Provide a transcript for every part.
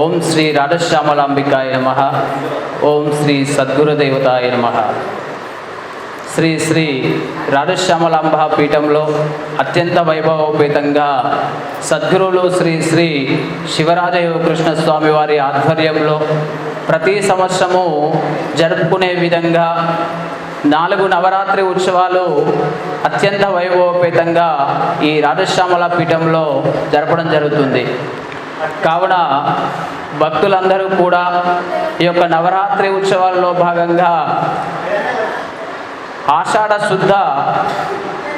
ఓం శ్రీ రాధశ్యామలాంబికాయ నమ. ఓం శ్రీ సద్గురుదేవతాయ నమ. శ్రీ శ్రీ రాధశ్యామలాంబ పీఠంలో అత్యంత వైభవోపేతంగా సద్గురువులు శ్రీ శ్రీ శివరాజయోగ కృష్ణస్వామి వారి ఆధ్వర్యంలో ప్రతి సంవత్సరము జరుపుకునే విధంగా నాలుగు నవరాత్రి ఉత్సవాలు అత్యంత వైభవోపేతంగా ఈ రాధశ్యామల పీఠంలో జరపడం జరుగుతుంది. కావున భక్తులందరూ కూడా ఈ యొక్క నవరాత్రి ఉత్సవాల్లో భాగంగా ఆషాఢ శుద్ధ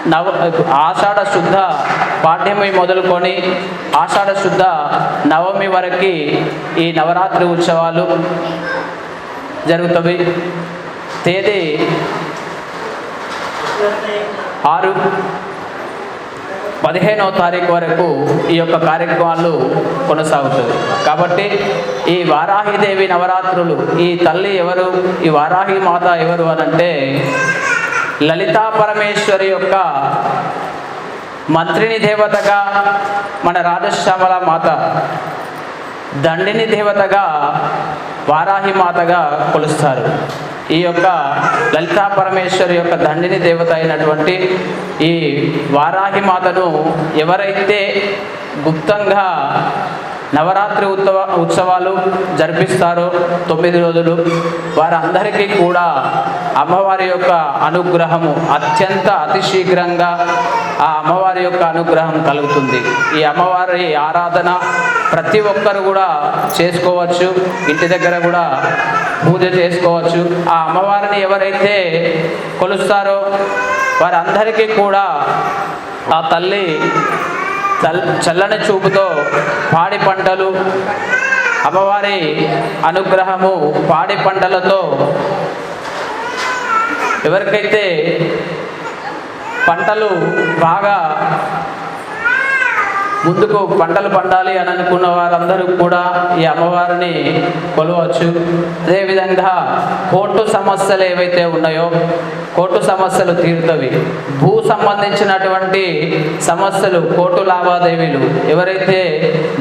నవ ఆషాఢ శుద్ధ పాఠ్యమి మొదలుకొని ఆషాఢ శుద్ధ నవమి వరకు ఈ నవరాత్రి ఉత్సవాలు జరుగుతవి. తేదీ ఆరు పదిహేనవ తారీఖు వరకు ఈ యొక్క కార్యక్రమాలు కొనసాగుతుంది. కాబట్టి ఈ వారాహిదేవి నవరాత్రులు ఈ తల్లి ఎవరు ఈ వారాహి మాత ఎవరు అనంటే లలితా పరమేశ్వరి యొక్క మంత్రిని దేవతగా మన రాజశ్యామల మాత దండిని దేవతగా వారాహి మాతగా కొలుస్తారు. ఈ యొక్క లలితా పరమేశ్వరి యొక్క దండిని దేవత అయినటువంటి ఈ వారాహి మాతను ఎవరైతే గుప్తంగా నవరాత్రి ఉత్సవ ఉత్సవాలు జరిపిస్తారో తొమ్మిది రోజులు వారందరికీ కూడా అమ్మవారి యొక్క అనుగ్రహము అత్యంత అతి శీఘ్రంగా ఆ అమ్మవారి యొక్క అనుగ్రహం కలుగుతుంది. ఈ అమ్మవారి ఆరాధన ప్రతి ఒక్కరు కూడా చేసుకోవచ్చు ఇంటి దగ్గర కూడా పూజ చేసుకోవచ్చు. ఆ అమ్మవారిని ఎవరైతే కొలుస్తారో వారందరికీ కూడా ఆ తల్లి చల్ చల్లని చూపుతో పాడి పంటలు అమ్మవారి అనుగ్రహము పాడి పంటలతో ఎవరికైతే పంటలు బాగా ముందుకు పంటలు పండాలి అని అనుకున్న వారందరూ కూడా ఈ అమ్మవారిని కొలవచ్చు. అదేవిధంగా కోర్టు సమస్యలు ఏవైతే ఉన్నాయో కోర్టు సమస్యలు తీరుతవి. భూ సంబంధించినటువంటి సమస్యలు కోర్టు లావాదేవీలు ఎవరైతే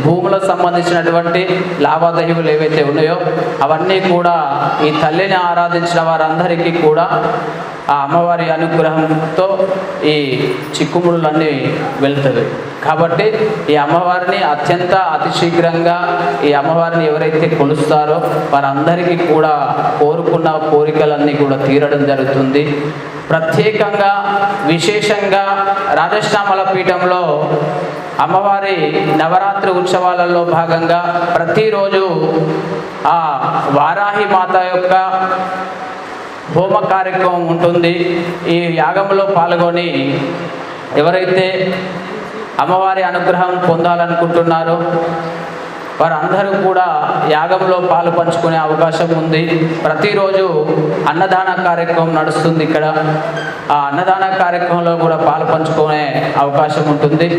భూములకు సంబంధించినటువంటి లావాదేవీలు ఏవైతే ఉన్నాయో అవన్నీ కూడా ఈ తల్లిని ఆరాధించిన వారందరికీ కూడా ఆ అమ్మవారి అనుగ్రహంతో ఈ చిక్కుముడులన్నీ వెళ్తుంది కాబట్టి ఈ అమ్మవారిని అత్యంత అతి శీఘ్రంగా ఈ అమ్మవారిని ఎవరైతే కొలుస్తారో వారందరికీ కూడా కోరుకున్న కోరికలన్నీ కూడా తీరడం జరుగుతుంది. ప్రత్యేకంగా విశేషంగా రాజశ్యామల పీఠంలో అమ్మవారి నవరాత్రి ఉత్సవాలలో భాగంగా ప్రతిరోజు ఆ వారాహి మాత యొక్క హోమ కార్యక్రమం ఉంటుంది. ఈ యాగంలో పాల్గొని ఎవరైతే అమ్మవారి అనుగ్రహం పొందాలనుకుంటున్నారో వారందరూ కూడా యాగంలో పాలు పంచుకునే అవకాశం ఉంది. ప్రతిరోజు అన్నదాన కార్యక్రమం నడుస్తుంది ఇక్కడ. ఆ అన్నదాన కార్యక్రమంలో కూడా పాలు పంచుకునే అవకాశం ఉంటుంది.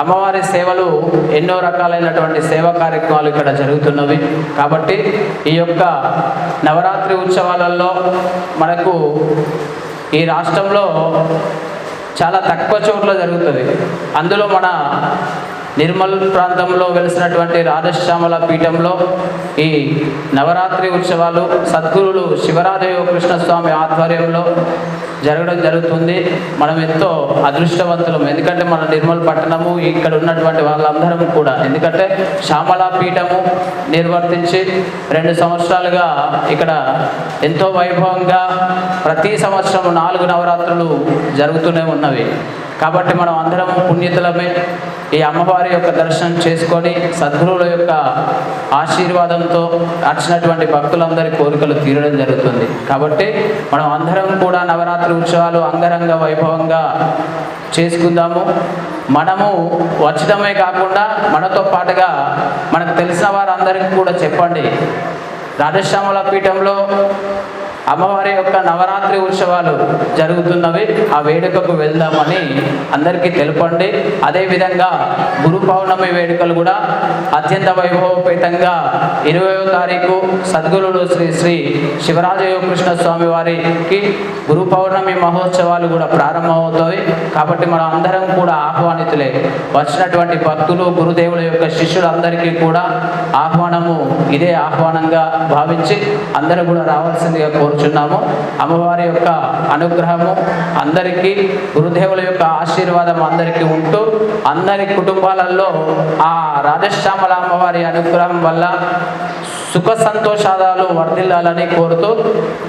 అమ్మవారి సేవలు ఎన్నో రకాలైనటువంటి సేవా కార్యక్రమాలు ఇక్కడ జరుగుతున్నవి. కాబట్టి ఈ యొక్క నవరాత్రి ఉత్సవాలలో మనకు ఈ రాష్ట్రంలో చాలా తక్కువ చోట్ల జరుగుతుంది. అందులో మన నిర్మల్ ప్రాంతంలో వెలిసినటువంటి రాధశ్యామల పీఠంలో ఈ నవరాత్రి ఉత్సవాలు సద్గురులు శివరాదేవ కృష్ణస్వామి ఆధ్వర్యంలో జరగడం జరుగుతుంది. మనం ఎంతో అదృష్టవంతులం. ఎందుకంటే మన నిర్మల్ పట్టణము ఇక్కడ ఉన్నటువంటి వాళ్ళందరం కూడా. ఎందుకంటే శ్యామల పీఠము నిర్వర్తించి రెండు సంవత్సరాలుగా ఇక్కడ ఎంతో వైభవంగా ప్రతి సంవత్సరం నాలుగు నవరాత్రులు జరుగుతూనే ఉన్నవి. కాబట్టి మనం అందరం పుణ్యతులమే. ఈ అమ్మవారి యొక్క దర్శనం చేసుకొని సద్గురువుల యొక్క ఆశీర్వాదంతో వచ్చినటువంటి భక్తులందరి కోరికలు తీరడం జరుగుతుంది. కాబట్టి మనం అందరం కూడా నవరాత్రి ఉత్సవాలు అంగరంగ వైభవంగా చేసుకుందాము. మనము వచ్చడమే కాకుండా మనతో పాటుగా మనకు తెలిసిన వారందరికీ కూడా చెప్పండి. రాజశ్యామల పీఠంలో అమ్మవారి యొక్క నవరాత్రి ఉత్సవాలు జరుగుతున్నవి. ఆ వేడుకకు వెళ్దామని అందరికీ తెలుపండి. అదేవిధంగా గురు పౌర్ణమి వేడుకలు కూడా అత్యంత వైభవపేతంగా ఇరవయో తారీఖు సద్గురుడు శ్రీ శ్రీ శివరాజయోగకృష్ణ స్వామి వారికి గురు పౌర్ణమి మహోత్సవాలు కూడా ప్రారంభమవుతాయి. కాబట్టి మనం అందరం కూడా ఆహ్వానితులే. వచ్చినటువంటి భక్తులు గురుదేవుల యొక్క శిష్యులందరికీ కూడా ఆహ్వానము ఇదే ఆహ్వానంగా భావించి అందరూ కూడా రావాల్సిందిగా కోరుచున్నాము. అమ్మవారి యొక్క అనుగ్రహము అందరికీ గురుదేవుల యొక్క ఆశీర్వాదం అందరికీ ఉంటూ అందరి కుటుంబాలలో ఆ రాజశ్యామల అమ్మవారి అనుగ్రహం వల్ల సుఖ సంతోషాలు వర్ధిల్లాలని కోరుతూ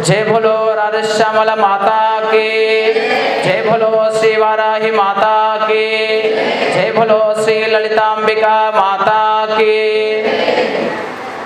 జయ భలో రాజశ్యామల మాతాకి జయ భలో శ్రీ వారాహి మాతాకి జయ భలో శ్రీ లలితాంబిక మాతాకి